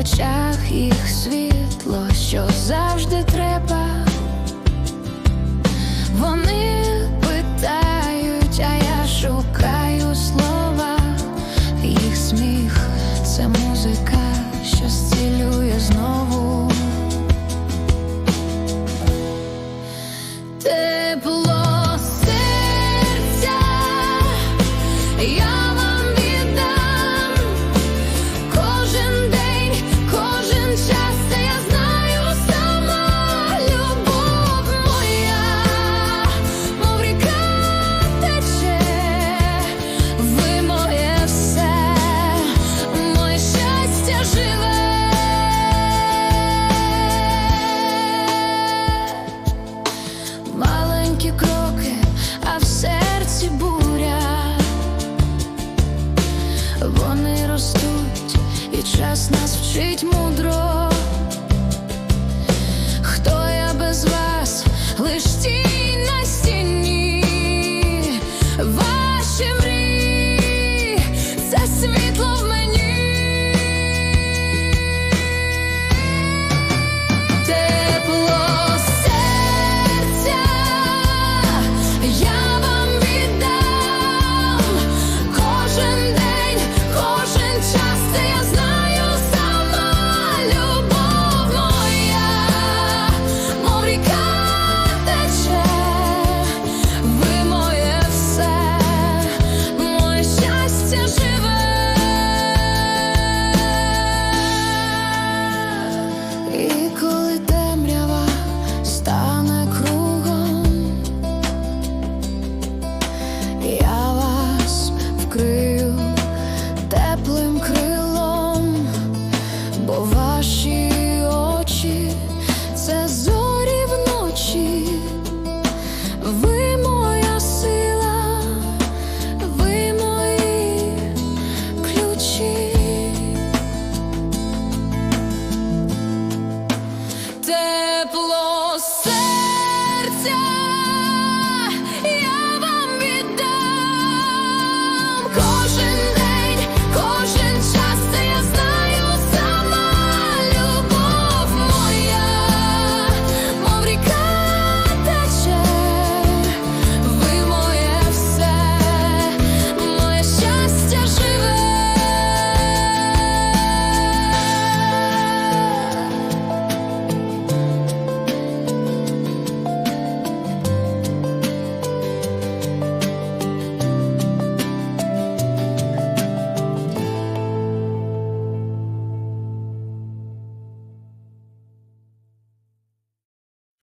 очах їх світло, що завжди треба. Вони питають, а я шукаю слова. Їх сміх це музика, що зцілює знову. Тепло серця я вони ростуть, і час нас вчить мудро. Хто я без вас лиш тінь на стіні? Ваші мрії